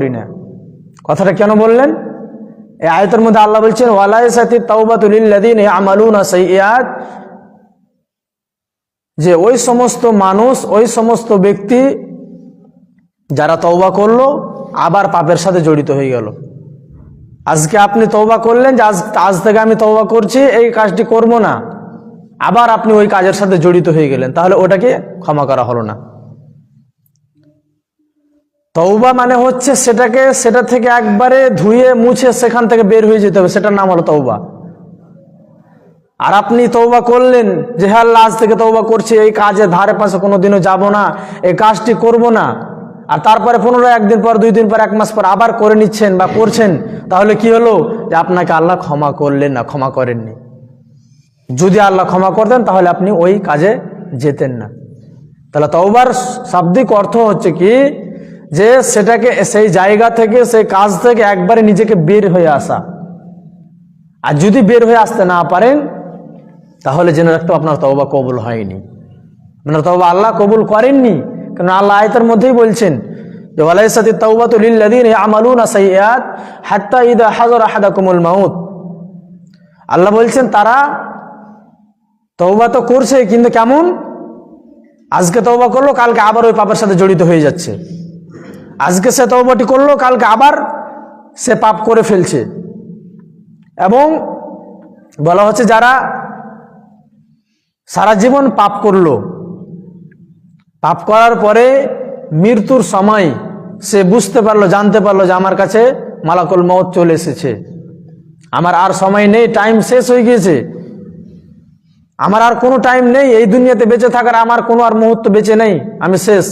করি না। কথাটা কেন বললেন? এই আয়তের মধ্যে আল্লাহ বলছেন ওয়ালাইসাতি তাওবাতুলিল্লাদিন আমালুনা যে ওই সমস্ত মানুষ, ওই সমস্ত ব্যক্তি যারা তওবা করল, আবার পাপের সাথে জড়িত হয়ে গেল। আজকে আপনি তওবা করলেন যে আজ আজ থেকে আমি তওবা করছি, এই কাজটি করব না। আবার আপনি ওই কাজের সাথে জড়িত হয়ে গেলেন। তাহলে ওটাকে ক্ষমা করা হলো না। তওবা মানে হচ্ছে সেটাকে সেটা থেকে একবারে ধুয়ে মুছে সেখান থেকে বের হয়ে যেতে হবে সেটার নাম হলো তৌবা আর আপনি তৌবা করলেন যে হ্যাঁ আল্লাহ, আজ থেকে তৌবা করছি এই কাজে ধারে পাশে কোনোদিনও যাব না এই কাজটি করব না। আর তারপরে পুনরায় একদিন পর দুই দিন পর এক মাস পর আবার করে নিচ্ছেন বা করছেন তাহলে কি হলো? যে আপনাকে আল্লাহ ক্ষমা করলেন না ক্ষমা করেননি। যদি আল্লাহ ক্ষমা করতেন তাহলে আপনি ওই কাজে যেতেন না। তাহলে তৌবার শাব্দিক অর্থ হচ্ছে কি? যে সেটাকে সেই জায়গা থেকে, সেই কাজ থেকে একবারে নিজেকে বের হয়ে আসা। আর যদি বের হয়ে আসতে না পারেন, তাহলে জেনে রাখতে আপনার তওবা কবুল হয়নি। আপনার তওবা আল্লাহ কবুল করেননি কারণ আল্লাহ আয়তের মধ্যেই বলছেন, যে ওয়ালাইসাতি তাওবাতু লিল্লাযিনা ইয়ামালুনা সাইয়্যাত হাত্তা ইদা হাযারা আহাদাকুমুল মাউত। আল্লাহ বলছেন, তারা তওবা তো করছে, কিন্তু কেমন? আজকে তওবা করল, কালকে আবার ওই পাপের সাথে জড়িত হয়ে যাচ্ছে। আজকে সে তওবাটি করল, কালকে আবার সে পাপ করে ফেলছে। এবং বলা হচ্ছে যারা সারা জীবন পাপ করল, পাপ করার পরে মৃত্যুর সময় সে বুঝতে পারল, জানতে পারল যে আমার কাছে মালাকুল মত চলে এসেছে। আমার আর সময় নেই, টাইম শেষ হয়ে গিয়েছে। আমার আর কোনো টাইম নেই, এই দুনিয়াতে বেঁচে থাকার আমার কোনো আর মুহূর্ত বেঁচে নেই, আমি শেষ।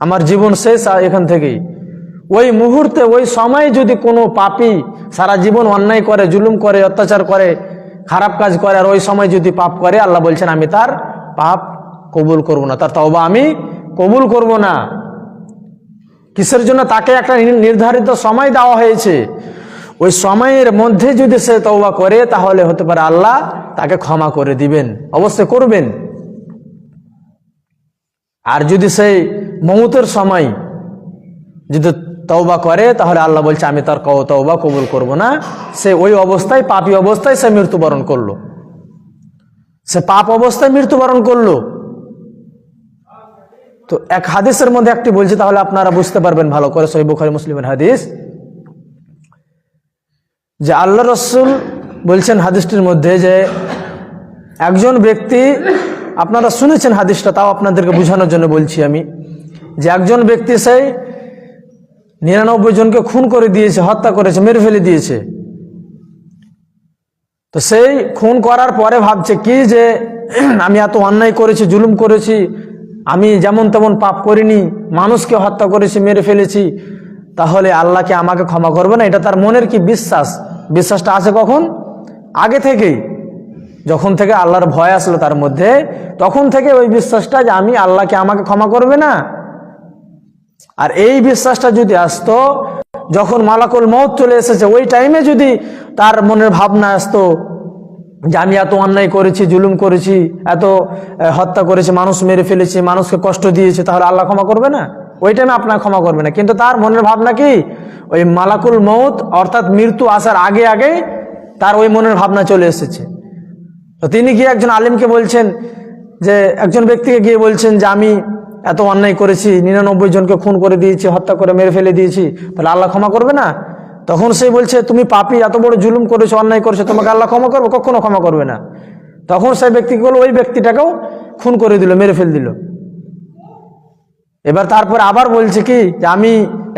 আমার জীবন শেষ এখান থেকেই। ওই মুহূর্তে, ওই সময় যদি কোনো পাপি সারা জীবন অন্যায় করে, জুলুম করে, অত্যাচার করে, খারাপ কাজ করে, আর ওই সময় যদি পাপ করে, আল্লাহ বলছেন, আমি তার পাপ কবুল করব না, তার তওবা আমি কবুল করব না। কিসের জন্য তাকে একটা নির্ধারিত সময় দেওয়া হয়েছে। ওই সময়ের মধ্যে যদি সে তওবা করে, তাহলে হতে পারে আল্লাহ তাকে ক্ষমা করে দিবেন, অবশ্যই করবেন। আর যদি সেই মমতের সময় যদি তওবা করে, তাহলে আল্লাহ বলছে, আমি তার তওবা কবুল করব না। সে ওই অবস্থায়, পাপী অবস্থায় সে মৃত্যুবরণ করল। সে পাপ অবস্থায় মৃত্যুবরণ করল। তো এক হাদিসের মধ্যে একটি বলছি, তাহলে আপনারা বুঝতে পারবেন ভালো করে, সহি বুখারি, মুসলিমের হাদিস। যে আল্লাহ রসুল বলছেন হাদিসটির মধ্যে যে একজন ব্যক্তি, আপনারা শুনেছেন হাদিসটা, তাও আপনাদেরকে বোঝানোর জন্য বলছি আমি। যে একজন ব্যক্তি সেই নিরানব্বই জনকে খুন করে দিয়েছে, হত্যা করেছে, মেরে ফেলে দিয়েছে। তো সেই খুন করার পরে ভাবছে কি যে আমি এত অন্যায় করেছি, জুলুম করেছি, আমি যেমন তেমন পাপ করিনি, মানুষকে হত্যা করেছি, মেরে ফেলেছি, তাহলে আল্লাহকে আমাকে ক্ষমা করবে না? এটা তার মনের কি বিশ্বাস? বিশ্বাসটা আছে কখন? আগে থেকেই। যখন থেকে আল্লাহর ভয় আসলো তার মধ্যে, তখন থেকে ওই বিশ্বাসটা যে আমি আল্লাহকে আমাকে ক্ষমা করবে না? আর এই বিশ্বাসটা যদি আসতো, যখন মালাকুল মৌত চলে এসেছে, ওই টাইমে যদি তার মনের ভাবনা আসতো যে আমি এত অন্যায় করেছি, জুলুম করেছি, এত হত্যা করেছি, মানুষ মেরে ফেলেছি, মানুষকে কষ্ট দিয়েছে, তাহলে আল্লাহ ক্ষমা করবে না? ওই টাইমে আপনার ক্ষমা করবে না। কিন্তু তার মনের ভাবনা কি? ওই মালাকুল মৌত অর্থাৎ মৃত্যু আসার আগে আগে তার ওই মনের ভাবনা চলে এসেছে। তো তিনি গিয়ে একজন আলিমকে বলছেন যে, একজন ব্যক্তিকে গিয়ে বলছেন যে, আমি এত অন্যায় করেছি, নিরানব্বই জনকে খুন করে দিয়েছি, হত্যা করে মেরে ফেলে দিয়েছি, তাহলে আল্লাহ ক্ষমা করবে না? তখন সে বলছে, তুমি পাপি, এত বড় জুলুম করেছ, অন্যায় করেছ, তোমাকে আল্লাহ ক্ষমা করবে? কখনো ক্ষমা করবে না। তখন সেই ব্যক্তিকে বলল ওই ব্যক্তিটাকেও খুন করে দিল, মেরে ফেল দিল। এবার তারপর আবার বলছে কি, যে আমি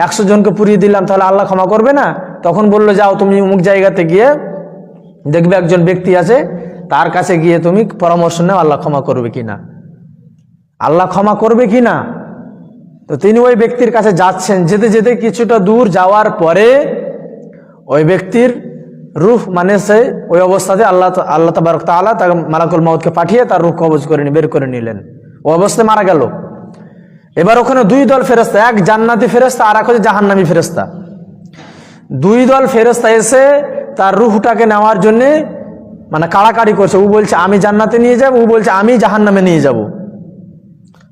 একশো জনকে পুড়িয়ে দিলাম, তাহলে আল্লাহ ক্ষমা করবে না? তখন বলল, যাও, তুমি অমুক জায়গাতে গিয়ে দেখবে একজন ব্যক্তি আছে, তার কাছে গিয়ে তুমি পরামর্শ নাও, আল্লাহ ক্ষমা করবে কি না আল্লাহ ক্ষমা করবে কি না? তো তিনি ওই ব্যক্তির কাছে যাচ্ছেন। যেতে যেতে কিছুটা দূর যাওয়ার পরে ওই ব্যক্তির রুহ মানে সে ওই অবস্থাতে আল্লাহ আল্লাহ তাবারক তাআলা তাকে মালাকুল মাউদকে পাঠিয়ে তার রুহ কবজ করে বের করে নিলেন। ও অবস্থায় মারা গেল। এবার ওখানে দুই দল ফেরস্তা এক জান্নাতি ফেরস্তা আর এক হচ্ছে জাহান্নামী ফেরস্তা দুই দল ফেরস্তা এসে তার রুহটাকে নেওয়ার জন্য মানে কাড়াকাড়ি করছে। ও বলছে, আমি জান্নাতে নিয়ে যাব। ও বলছে, আমি জাহান্নামে নিয়ে যাব।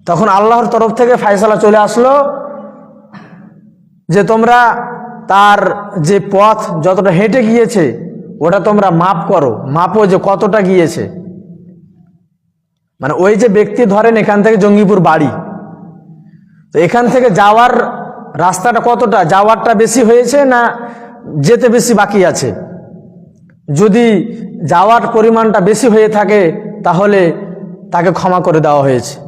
তখন আল্লাহর তরফ থেকে ফায়সালা চলে আসলো যে তোমরা তার যে পথ যতটা হেঁটে গিয়েছে, ওটা তোমরা মাপ করো। মাপো যে কতটা গিয়েছে। মানে ওই যে ব্যক্তি ধরেন এখান থেকে জঙ্গিপুর বাড়ি। তো এখান থেকে যাওয়ার রাস্তাটা কতটা? যাওয়ারটা বেশি হয়েছে না যেতে বেশি বাকি আছে? যদি যাওয়ার পরিমাণটা বেশি হয়ে থাকে, তাহলে তাকে ক্ষমা করে দেওয়া হয়েছে।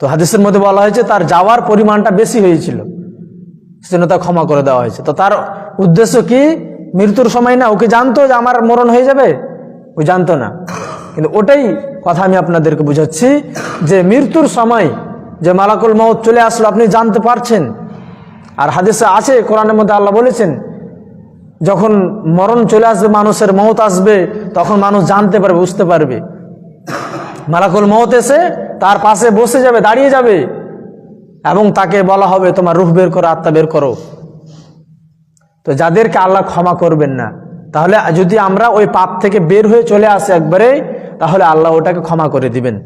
তো হাদিসের মধ্যে বলা হয়েছে, তার যাওয়ার পরিমাণটা বেশি হয়েছিল। সেজন্য তা ক্ষমা করে দেওয়া হয়েছে। তো তার উদ্দেশ্য কি? মৃত্যুর সময় না, ওকে জানতো যে আমার মরণ হয়ে যাবে? ও জানতো না। কিন্তু ওটাই কথা আমি আপনাদেরকে বুঝাচ্ছি যে মৃত্যুর সময় যে মালাকুল মৌত চলে আসলো, আপনি জানতে পারছেন। আর হাদিসে আছে, কোরআনের মধ্যে আল্লাহ বলেছেন, যখন মরণ চলে আসবে, মানুষের মত আসবে, তখন মানুষ জানতে পারবে, বুঝতে পারবে। মালাকুল মৌত এসে তার পাশে বসে যাবে, দাঁড়িয়ে যাবে। এবং তাকে বলা হবে, তোমার রুহ বের করো, আত্মা বের করো। তো যাদেরকে আল্লাহ ক্ষমা করবেন না, তাহলে যদি আমরা ওই পাপ থেকে বের হয়ে চলে আসি একবারে, তাহলে আল্লাহ ওটাকে ক্ষমা করে দিবেন।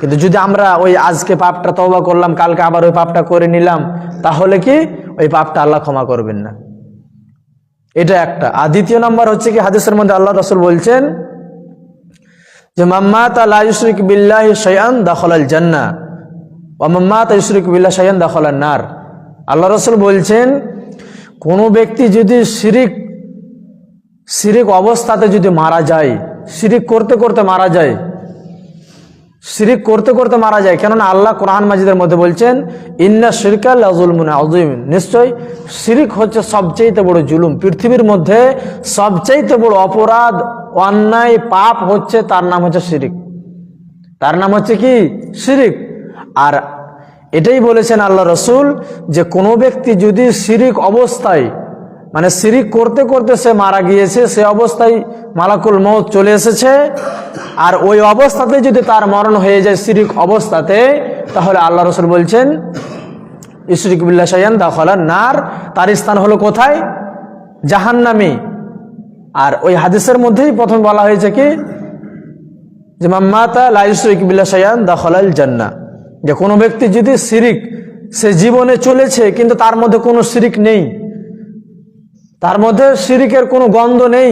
কিন্তু যদি আমরা ওই আজকে পাপটা তওবা করলাম, কালকে আবার ওই পাপটা করে নিলাম, তাহলে কি? ওই পাপটা আল্লাহ ক্ষমা করবেন না। এটা একটা। আর দ্বিতীয় নম্বর হচ্ছে কি, হাদিসের মধ্যে আল্লাহ রসুল বলছেন যে মাম্মাত আল্লাহ বিল্লাহ সয়ান দাখলাল জান্না ও মাম্মাত বিল্লা বিল্লাহ সয়ান দাখলাল নার। আল্লাহ রসুল বলছেন, কোনো ব্যক্তি যদি শিরিক শিরিক অবস্থাতে যদি মারা যায়, শিরিক করতে করতে মারা যায় শিরিক করতে করতে মারা যায়। কেননা আল্লাহ কোরআন মাজিদের মধ্যে বলছেন, ইন্না শিরকাল আজুলমুনা আজিম নিশ্চয় শিরিক হচ্ছে সবচেয়ে বড় জুলুম। পৃথিবীর মধ্যে সবচেয়ে বড় অপরাধ, অন্যায়, পাপ হচ্ছে তার নাম হচ্ছে শিরিক। তার নাম হচ্ছে কি? শিরিক। আর এটাই বলেছেন আল্লাহ রসুল যে কোনো ব্যক্তি যদি শিরিক অবস্থায় মানে শিরিক করতে করতে সে মারা গিয়েছে, সে অবস্থায় মালাকুল মৌত চলে এসেছে। আর ওই অবস্থাতে যদি তার মরণ হয়ে যায় শিরিক অবস্থাতে, তাহলে আল্লাহ রসুল বলছেন ইসরিক বিল্লা সাইয়ান দাখলান নার। তার স্থান হলো কোথায়? জাহান্নামী। আর ওই হাদিসের মধ্যেই প্রথম বলা হয়েছে কি? যে মাম্মাতা লাইসরিক বিল্লা সাইয়ান দাখলাল জান্না যে, কোনো ব্যক্তি যদি শিরিক সে জীবনে চলেছে, কিন্তু তার মধ্যে কোনো শিরিক নেই। তার মধ্যে শিরিকের কোনো গন্ধ নেই।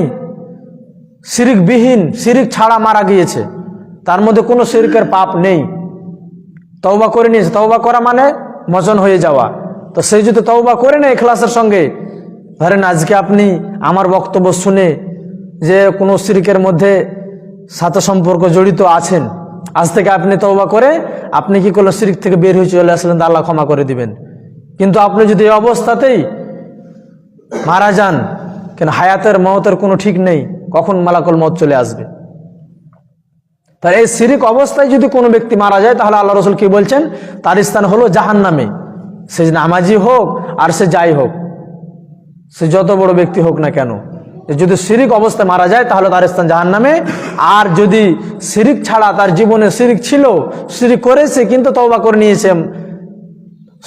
শিরিকবিহীন, শিরিক ছাড়া মারা গিয়েছে। তার মধ্যে কোনো শিরিকের পাপ নেই। তওবা করে নিয়েছে। তওবা করা মানে মচন হয়ে যাওয়া। তো সেই যদি তওবা করে নেয় ক্লাসের সঙ্গে, ধরেন আজকে আপনি আমার বক্তব্য শুনে যে কোনো শিরিকের মধ্যে সাথে সম্পর্ক জড়িত আছেন, আজ থেকে আপনি তওবা করে আপনি কি করল শিরিক থেকে বের হয়ে চলে আসলেন আল্লাহ ক্ষমা করে দিবেন। কিন্তু আপনি যদি এই অবস্থাতেই মারা যান কেন হায়াতের মহতের কোনো ঠিক নেই, কখন মালাকুল মত চলে আসবে? তার এই সিরিক অবস্থায় যদি কোনো ব্যক্তি মারা যায়, তাহলে আল্লাহ রসুল কি বলছেন? তার স্থান হলো জাহান নামে সে নামাজি হোক, আর সে যাই হোক, সে যত বড় ব্যক্তি হোক না কেন। যদি সিরিক অবস্থায় মারা যায়, তাহলে তার স্থান জাহান নামে আর যদি সিরিক ছাড়া তার জীবনে সিরিক ছিল সিরিক করেছে, কিন্তু তওবা করে নিয়েছে।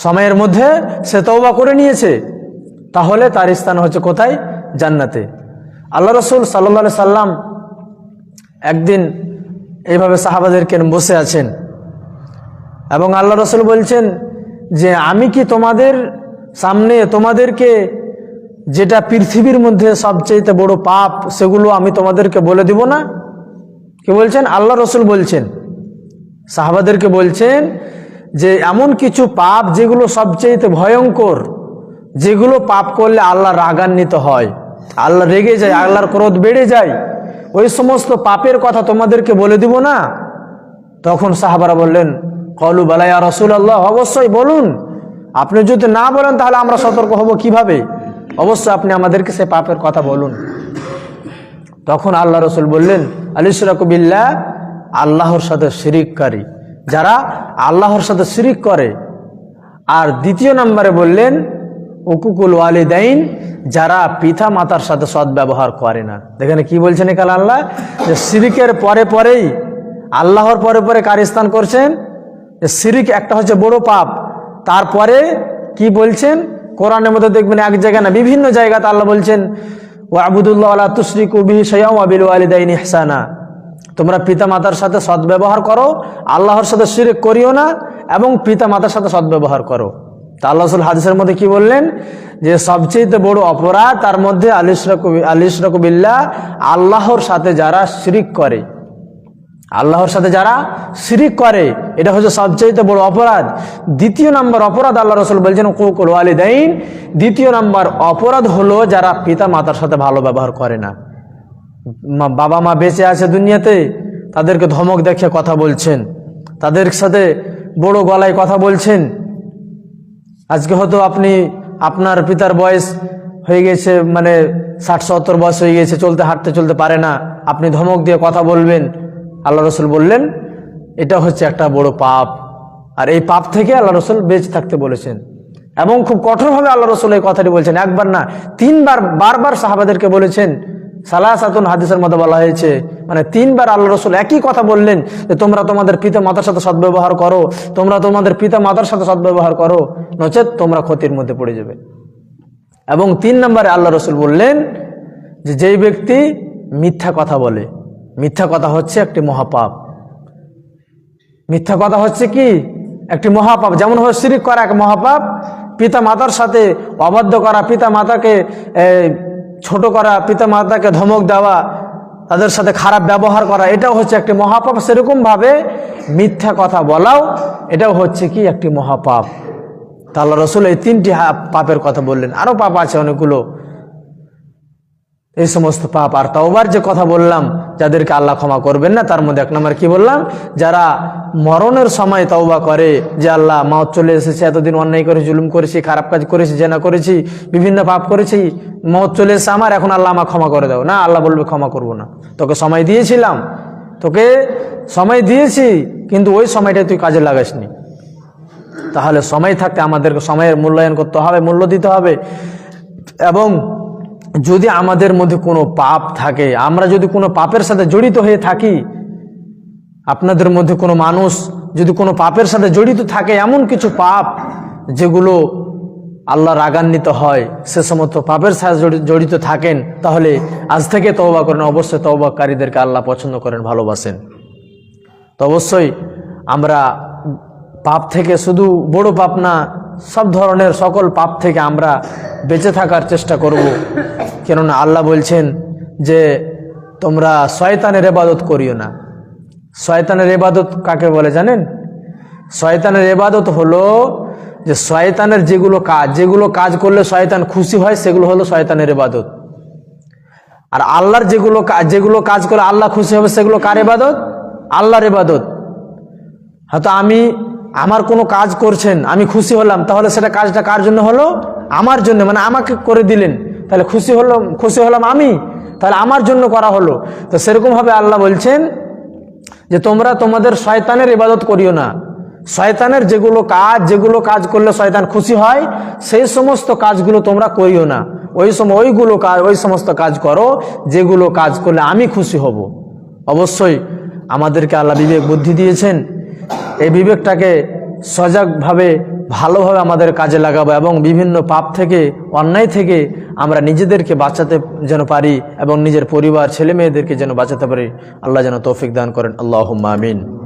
সময়ের মধ্যে সে তওবা করে নিয়েছে। তাহলে তার স্থান হচ্ছে কোথায়? জান্নাতে। আল্লাহ রসুল সাল্লা সাল্লাম একদিন এইভাবে সাহাবাদেরকে বসে আছেন এবং আল্লাহ রসুল বলছেন যে, আমি কি তোমাদের সামনে তোমাদেরকে যেটা পৃথিবীর মধ্যে সবচেয়ে বড় পাপ, সেগুলো আমি তোমাদেরকে বলে দিব না? কি বলছেন? আল্লাহ রসুল বলছেন, সাহাবাদেরকে বলছেন যে, এমন কিছু পাপ যেগুলো সবচেয়ে ভয়ঙ্কর যেগুলো পাপ করলে আল্লাহ রাগান্বিত হয়, আল্লাহ রেগে যায়, আল্লাহর ক্রোধ বেড়ে যায়, ওই সমস্ত পাপের কথা তোমাদেরকে বলে দিব না? তখন সাহাবারা বললেন, কলু বালাইয়া রসুল আল্লাহ অবশ্যই বলুন। আপনি যদি না বলেন, তাহলে আমরা সতর্ক হব কীভাবে? অবশ্যই আপনি আমাদেরকে সে পাপের কথা বলুন। তখন আল্লাহ রসুল বললেন আলিসরাকবিল্লা আল্লাহর সাথে শিরিককারী। যারা আল্লাহর সাথে শিরিক করে। আর দ্বিতীয় নম্বরে বললেন উকুকুল ওয়ালিদাইন, যারা পিতা মাতার সাথে সদ্ব্যবহার করে না। দেখেন কি বলছেন এখানে আল্লাহ? যে সিরিকের পরে পরেই, আল্লাহর পরে পরে কার স্থান করছেন? যে সিরিক একটা হচ্ছে বড় পাপ। তারপরে কি বলছেন? কোরআনের মধ্যে দেখবেন এক জায়গায় না, বিভিন্ন জায়গাতে আল্লাহ বলছেন ও আবুদুল্লাহ আল্লাহ তুসরিকু বিহি সৈয়াম আবিল ওয়ালিদাইন ইহসানা। তোমরা পিতা মাতার সাথে সদ্ব্যবহার করো, আল্লাহর সাথে শিরিক করিও না, এবং পিতা মাতার সাথে সদ্ব্যবহার করো। তা আল্লাহ হাদিসের মধ্যে কি বললেন? যে সবচেয়ে বড় অপরাধ, তার মধ্যে আলিশরকবিল্লা আল্লাহর সাথে যারা শিরিক করে। আল্লাহর সাথে যারা শিরিক করে, এটা হচ্ছে সবচেয়ে বড় অপরাধ। দ্বিতীয় নাম্বার অপরাধ আল্লাহ রসুল বলছেন কুকুল ওয়ালিদাইন। দ্বিতীয় নাম্বার অপরাধ হলো যারা পিতা মাতার সাথে ভালো ব্যবহার করে না। বাবা মা বেঁচে আছে দুনিয়াতে, তাদেরকে ধমক দেখে কথা বলছেন। তাদের সাথে বড় গলায় কথা বলছেন। আজকে হয়তো আপনি আপনার পিতার বয়স হয়ে গেছে মানে ষাট, সত্তর বয়স হয়ে গেছে, চলতে, হাঁটতে চলতে পারে না। আপনি ধমক দিয়ে কথা বলবেন। আল্লাহ রসুল বললেন, এটা হচ্ছে একটা বড় পাপ। আর এই পাপ থেকে আল্লাহ রসুল বেঁচে থাকতে বলেছেন। এবং খুব কঠোরভাবে আল্লাহ রসুল এই কথাটি বলছেন। একবার না, তিনবার, বারবার সাহাবাদেরকে বলেছেন সালাহ সাতুন হাদিসের মধ্যে বলা হয়েছে মানে তিনবার আল্লাহ রসুল একই কথা বললেন যে, তোমরা তোমাদের পিতা মাতার সাথে সদ্ব্যবহার করো, তোমরা তোমাদের পিতা মাতার সাথে সদ্ব্যবহার করো, নচেত তোমরা ক্ষতির মধ্যে পড়ে যাবে। এবং তিন নম্বরে আল্লাহ রসুল বললেন যে, যেই ব্যক্তি মিথ্যা কথা বলে, মিথ্যা কথা হচ্ছে একটি মহাপাপ। মিথ্যা কথা হচ্ছে কি? একটি মহাপাপ। যেমন হয় শিরিক করা এক মহাপাপ, পিতা মাতার সাথে অবাধ্য করা, পিতা মাতাকে ছোট করা, পিতামাতাকে ধমক দেওয়া, তাদের সাথে খারাপ ব্যবহার করা, এটাও হচ্ছে একটি মহাপাপ। সেরকমভাবে মিথ্যা কথা বলাও, এটাও হচ্ছে কি একটি মহাপাপ। তাহলে রসুল এই তিনটি পাপের কথা বললেন। আরও পাপ আছে অনেকগুলো। এই সমস্ত পাপ আর তাওবার যে কথা বললাম, যাদেরকে আল্লাহ ক্ষমা করবেন না, তার মধ্যে এক নম্বর কি বললাম? যারা মরণের সময় তাওবা করে, যে আল্লাহ মাও চলে এসেছে, এতদিন অন্যায় করে জুলুম করেছি, খারাপ কাজ করেছি, জেনা করেছি, বিভিন্ন পাপ করেছি মত চলে এসেছে আমার, এখন আল্লাহ আমার ক্ষমা করে দাও। না, আল্লাহ বলবে ক্ষমা করব না। তোকে সময় দিয়েছিলাম, তোকে সময় দিয়েছি, কিন্তু ওই সময়টা তুই কাজে লাগাসনি। তাহলে সময় থাকতে আমাদেরকে সময়ের মূল্যায়ন করতে হবে, মূল্য দিতে হবে। এবং যদি আমাদের মধ্যে কোনো পাপ থাকে, আমরা যদি কোনো পাপের সাথে জড়িত হয়ে থাকি, আপনাদের মধ্যে কোনো মানুষ যদি কোনো পাপের সাথে জড়িত থাকে, এমন কিছু পাপ যেগুলো আল্লাহ রাগান্বিত হয়, সে সমস্ত পাপের সাথে জড়িত থাকেন, তাহলে আজ থেকে তওবা করেন। অবশ্যই তওবাকারীদেরকে আল্লাহ পছন্দ করেন, ভালোবাসেন। তো অবশ্যই আমরা পাপ থেকে শুধু বড় পাপ না সব ধরনের সকল পাপ থেকে আমরা বেঁচে থাকার চেষ্টা করব। কেননা আল্লাহ বলছেন যে, তোমরা শয়তানের এবাদত করিও না। শয়তানের এবাদত কাকে বলে জানেন? শয়তানের এবাদত হলো যে, শয়তানের যেগুলো কাজ যেগুলো কাজ করলে শয়তান খুশি হয়, সেগুলো হলো শয়তানের এবাদত আর আল্লাহর যেগুলো কাজ যেগুলো কাজ করলে আল্লাহ খুশি হবে, সেগুলো কার এবাদত আল্লাহর এবাদত হয়তো আমি আমার কোনো কাজ করছেন, আমি খুশি হলাম, তাহলে সেটা কাজটা কার জন্য হলো? আমার জন্য মানে আমাকে করে দিলেন। তাহলে খুশি হলো, খুশি হলাম আমি, তাহলে আমার জন্য করা হলো। তো সেরকমভাবে আল্লাহ বলছেন যে তোমরা তোমাদের শয়তানের ইবাদত করিও না। শয়তানের যেগুলো কাজ যেগুলো কাজ করলে শয়তান খুশি হয়, সেই সমস্ত কাজগুলো তোমরা করিও না। ওই সময় ওইগুলো কাজ, ওই সমস্ত কাজ করো, যেগুলো কাজ করলে আমি খুশি হব। অবশ্যই আমাদেরকে আল্লাহ বিবেক বুদ্ধি দিয়েছেন। এই বিবেকটাকে সজাগভাবে, ভালোভাবে আমাদের কাজে লাগাবো এবং বিভিন্ন পাপ থেকে, অন্যায় থেকে আমরা নিজেদেরকে বাঁচাতে যেন পারি এবং নিজের পরিবার ছেলে মেয়েদেরকে যেন বাঁচাতে পারি। আল্লাহ যেন তৌফিক দান করেন। আল্লাহ আমিন।